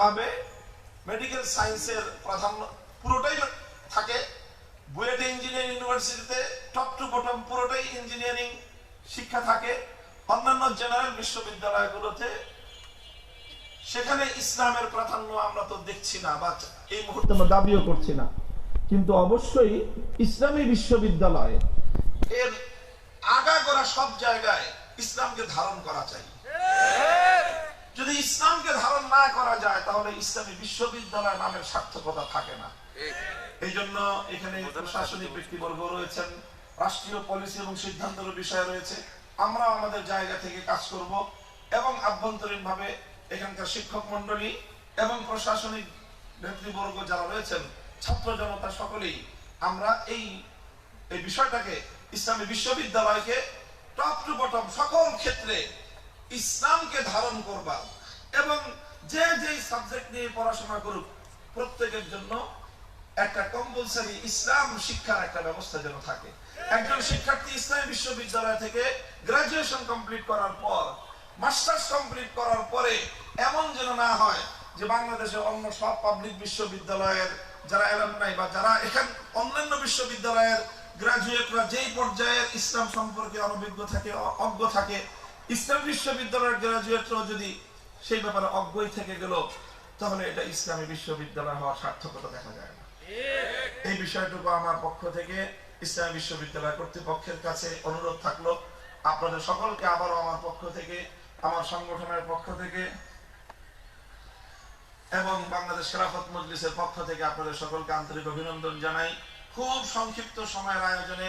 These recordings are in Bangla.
ভাবে মেডিকেল সায়েন্সের প্রাধান্য পুরোটাই থাকে। বুয়েট ইঞ্জিনিয়ারিং ইউনিভার্সিটিতে টপ টু বটম পুরোটাই ইঞ্জিনিয়ারিং শিক্ষা থাকে। অন্যান্য জেনারেল বিশ্ববিদ্যালয়গুলোতে সেখানে ইসলামের প্রাধান্য আমরা তো দেখছি না বা এই মুহূর্তে আমরা দাবিও করছি না। কিন্তু অবশ্যই ইসলামী বিশ্ববিদ্যালয় এর আগাগোড়া সব জায়গায় ইসলামকে ধারণ করা চাই। না করা যায়, তাহলে ইসলামী বিশ্ববিদ্যালয় নামের সার্থকতা থাকে না। এই জন্য এখানে প্রশাসনিক ব্যক্তিবর্গ রয়েছেন, রাষ্ট্রীয় পলিসি এবং সিদ্ধান্তের বিষয় রয়েছে। আমরা আমাদের জায়গা থেকে কাজ করব এবং আভ্যন্তরীণ ভাবে এখানকার শিক্ষক মন্ডলী এবং প্রশাসনিক নেতৃবর্গ যারা রয়েছেন, ছাত্র জনতা সকলেই আমরা এই এই বিষয়টাকে ইসলামী বিশ্ববিদ্যালয়কে টপ টু বটম সকল ক্ষেত্রে ইসলামকে ধারণ করবা এবং যে যে সাবজেক্ট নিয়ে পড়াশোনা করুক, প্রত্যেকের জন্য একটা কম্পালসারি ইসলাম শিক্ষার একটা ব্যবস্থা যেন থাকে। একজন শিক্ষার্থী ইসলামী বিশ্ববিদ্যালয় থেকে গ্রাজুয়েশন কমপ্লিট করার পর মাস্টার্স কমপ্লিট করার পরে এমন যেন না হয় যে বাংলাদেশে অন্য সব পাবলিক বিশ্ববিদ্যালয়ের যারা এলামনাই বা যারা এখান অন্যান্য বিশ্ববিদ্যালয়ের গ্রাজুয়েটরা যেই পর্যায়ে ইসলাম সম্পর্কে অনভিজ্ঞ থাকে, অজ্ঞ থাকে, ইসলাম বিশ্ববিদ্যালয়ের গ্রাজুয়েটরাও যদি সেই ব্যাপারে অজ্ঞই থেকে গেল, তাহলে এটা ইসলামী বিশ্ববিদ্যালয় হওয়ার সার্থকতা দেখা যায় না। এই বিষয়টুকু আমার পক্ষ থেকে ইসলামী বিশ্ববিদ্যালয় কর্তৃপক্ষের কাছে অনুরোধ থাকল। আপনাদের সকলকে আবারও আমার পক্ষ থেকে, আমার সংগঠনের পক্ষ থেকে এবং বাংলাদেশ খেলাফত মজলিসের পক্ষ থেকে আপনাদের সকলকে আন্তরিক অভিনন্দন জানাই। খুব সংক্ষিপ্ত সময়ের আয়োজনে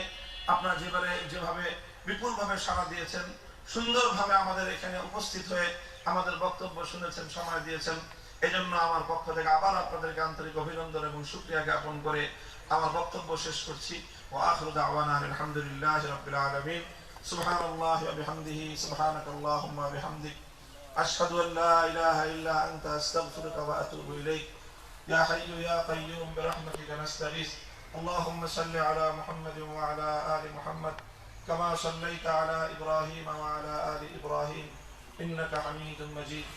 আপনারা যেভাবে যেভাবে বিপুলভাবে সাড়া দিয়েছেন, সুন্দরভাবে আমাদের এখানে উপস্থিত হয়ে আমাদের বক্তব্য শুনেছেন সময় দিয়েছেন এজন্য আমার পক্ষ থেকে আবার আপনাদেরকে আন্তরিক অভিনন্দন এবং শুক্রিয়া জ্ঞাপন করে আমার বক্তব্য শেষ করছি ও আখরু দাওয়ানা আলহামদুলিল্লাহ রাব্বিল আলামিন সুবহানাল্লাহি ওয়া বিহামদিহি সুবহানাকাল্লাহুম্মা ওয়া বিহামদিক أشهد أن لا إله إلا أنت أستغفرك وأتوب إليك يا حي يا قيوم برحمتك نستغيث اللهم صل على محمد وعلى آل محمد كما صليت على إبراهيم وعلى آل إبراهيم ইন্নাকা حميد مجيد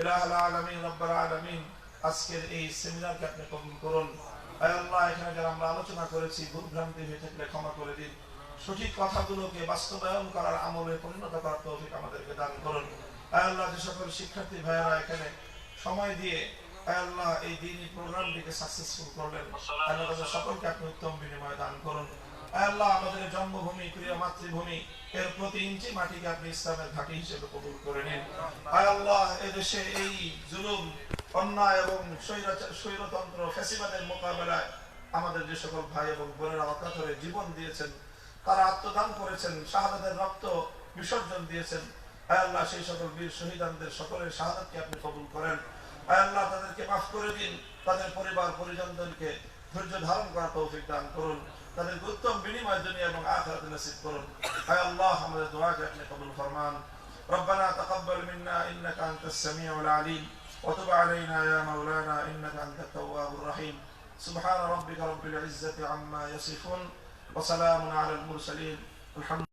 ইলাহুল العالمين رب العالمين আজকের এই সেমিনারকে আপনি কবুল করুন। আল্লাহ, এখানে যারা আমরা আলোচনা করেছি ভুল হয়ে থাকলে ক্ষমা করে দিন। সঠিক কথাগুলোকে বাস্তবায়ন করার আমলে পরিণত করার তৌফিক আমাদেরকে দান করুন। আল্লাহ, যে সকল শিক্ষার্থী ভাইয়েরা এখানে সময় দিয়ে আল্লাহ এই দিনই প্রোগ্রামটিকে সাকসেসফুল করলেন। আল্লাহ সকলকে আপনি উত্তম বিনিময় দান করুন। আল্লাহ আমাদের জন্মভূমি, প্রিয় মাতৃভূমি, এর প্রতি ইঞ্চি মাটিকে আপনি ইসলামের ঘাঁটি হিসেবে কবুল করে নিন। আল্লাহ, এদেশে এই জুলুম, অন্যায় এবং স্বৈরতন্ত্র মোকাবেলায় আমাদের যে সকল ভাই এবং বোনেরা জীবন দিয়েছেন, তারা আত্মদান করেছেন, শাহাদাতের রক্ত বিসর্জন দিয়েছেন আল্লাহ সেই সকল বীর শহীদানদের সকলের শাহাদাতকে আপনি কবুল করেন। আল্লাহ, তাদেরকে মাফ করে দিন, তাদের পরিবার, পরিজনদেরকে ধৈর্য ধারণ করার তৌফিক দান করুন। তাদের উত্তম বিনিময় দুনিয়া এবং আখিরাতে নসিব করুন আয় আল্লাহ আমাদের দোয়াকে আপনি কবুল ফরমান ربنا تقبل منا انك انت السميع العليم وتب علينا يا مولانا انك انت التواب الرحيم سبحان ربك رب العزه عما يصفون وسلام على المرسلين الحمد